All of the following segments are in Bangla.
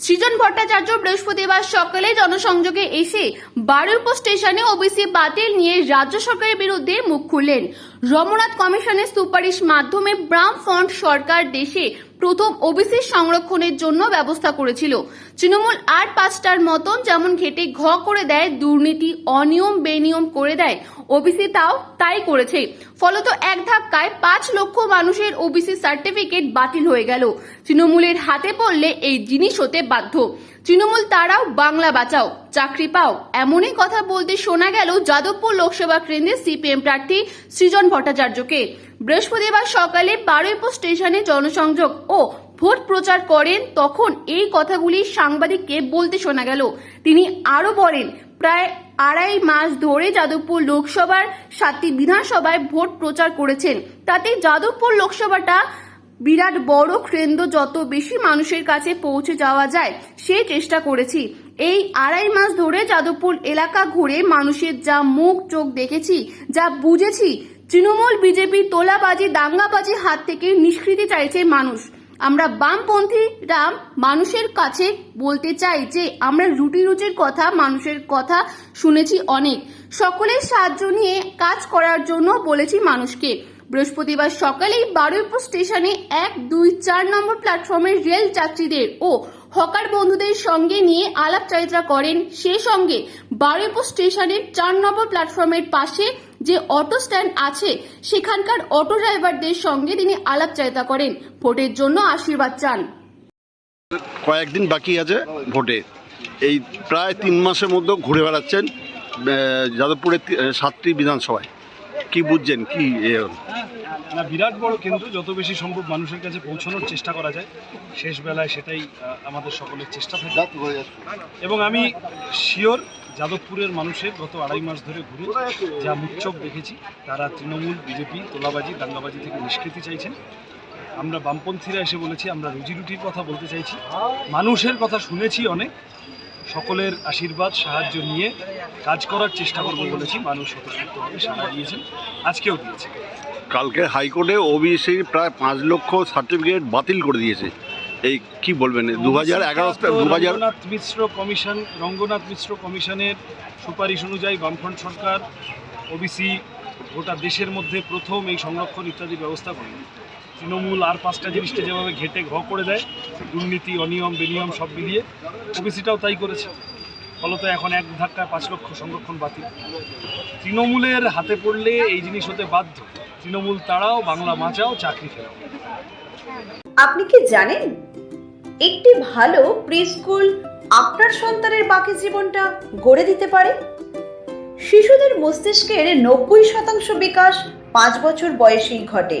সৃজন ভট্টাচার্য বৃহস্পতিবার সকালে জনসংযোগে এসে বারুইপুর স্টেশনে ওবিসি বাতিল নিয়ে রাজ্য সরকারের বিরুদ্ধে মুখ খুললেন। রমনাথ কমিশনের সুপারিশ মাধ্যমে ব্রাম ফ্রন্ট সরকার দেশে প্রথম ওবিসি সংরক্ষণের জন্য ব্যবস্থা করেছিল। তৃণমূল আর পাঁচটার মতন যেমন ঘেটে ঘ করে দেয়, দুর্নীতি, অনিয়ম, বেনিয়ম করে দেয়, ওবিসি তাও তাই করেছে। ফলত এক ধাক্কায় পাঁচ লক্ষ মানুষের ওবিসি সার্টিফিকেট বাতিল হয়ে গেল। তৃণমূলের হাতে পড়লে এই জিনিস হতে বাধ্য। তৃণমূল তারাও বাংলা বাঁচাও, চাকরি পাও, এমনই কথা বলতে শোনা গেল যাদবপুর লোকসভা কেন্দ্রের সিপিএম প্রার্থী সৃজন ভট্টাচার্যকে। বৃহস্পতিবার সকালে বারুইপুর স্টেশনে জনসংযোগ ও ভোট প্রচার করেন। তখন এই কথাগুলি সাংবাদিককে বলতে শোনা গেল। তিনি আরও বলেন, প্রায় আড়াই মাস ধরে যাদবপুর লোকসভার সাতটি বিধানসভায় ভোট প্রচার করেছেন। তাতে যাদবপুর লোকসভাটা বিরাট বড় কেন্দ্র। যত বেশি মানুষের কাছে পৌঁছে যাওয়া যায় সেই চেষ্টা করেছি। এই আড়াই মাস ধরে যাদবপুর এলাকা ঘুরে মানুষের যা মুখ চোখ দেখেছি, যা বুঝেছি তৃণমূল বিজেপি তোলাবাজি দাঙ্গাবাজি হাত থেকে নিষ্কৃতি চাইছে মানুষ। আমরা বামপন্থীরা মানুষের কাছে বলতে চাই যে, আমরা রুটি রুচির কথা, মানুষের কথা শুনেছি অনেক। সকলের সাহায্য নিয়ে কাজ করার জন্য বলেছি মানুষকে। বৃহস্পতিবার সকালেই বারুইপুর স্টেশনে এক, দুই, চার নম্বর প্ল্যাটফর্মের রেল যাত্রীদের ও হকার বন্ধুদের সঙ্গে নিয়ে আলাপচারিতা করেন। সে সঙ্গে বারুইপুর স্টেশনের চার নম্বর প্ল্যাটফর্মের পাশে যে অটো স্ট্যান্ড আছে, সেখানকার অটো ড্রাইভারদের সঙ্গে তিনি আলাপচারিতা করেন। ভোটের জন্য আশীর্বাদ চান। কয়েকদিন বাকি আছে ভোটে। এই প্রায় তিন মাসের মধ্যে ঘুরে বেড়াচ্ছেন যাদবপুরের সাতটি বিধানসভায়। কি বুঝছেন? কি না, বিরাট বড় কেন্দ্র, যত বেশি সম্ভব মানুষের কাছে পৌঁছানোর চেষ্টা করা যায়, শেষ বেলায় সেটাই আমাদের সকলের চেষ্টা থাকে। এবং আমি শিওর যাদবপুরের মানুষের গত আড়াই মাস ধরে ঘুরে যা মুচ্চক দেখেছি, তারা তৃণমূল, বিজেপি, তোলাবাজি, দাঙ্গাবাজি থেকে নিষ্কৃতি চাইছেন। আমরা বামপন্থীরা এসে বলেছি, আমরা রুজি রুটির কথা বলতে চাইছি। মানুষের কথা শুনেছি অনেক সকলের আশীর্বাদ সাহায্য নিয়ে কাজ করার চেষ্টা করব বলেছি। মানুষ স্বতঃস্ফূর্তভাবে সাড়া দিয়েছেন আজকেও দিয়েছে। কালকে হাইকোর্টে ওবিসির প্রায় পাঁচ লক্ষ সার্টিফিকেট বাতিল করে দিয়েছে। এই কি বলবেন? দু হাজার এগারো দু হাজার রঙ্গনাথ মিশ্র কমিশন রঙ্গনাথ মিশ্র কমিশনের সুপারিশ অনুযায়ী বামফ্রন্ট সরকার ওবিসি গোটা দেশের মধ্যে প্রথম এই সংরক্ষণ ইত্যাদি ব্যবস্থা করে তৃণমূল আর পাঁচটা জিনিসটা যেভাবে ঘেটে ঘ করে দেয়, দুর্নীতি, অনিয়ম, বেনিয়ম সব মিলিয়ে ওবিসিটাও তাই করেছে। ফলত এখন এক ধাক্কায় পাঁচ লক্ষ সংরক্ষণ বাতিল। তৃণমূলের হাতে পড়লে এই জিনিস হতে বাধ্য। তৃণমূল তারাও বাংলা মাচাও চাকরি ফেরাও। আপনি কি জানেন? একটি ভালো প্রি স্কুল আপনার সন্তানের বাকি জীবনটা গড়ে দিতে পারে? শিশুদের মস্তিষ্কের নব্বই শতাংশ বিকাশ পাঁচ বছর বয়সেই ঘটে।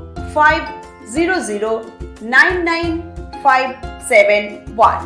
five zero zero nine nine five seven one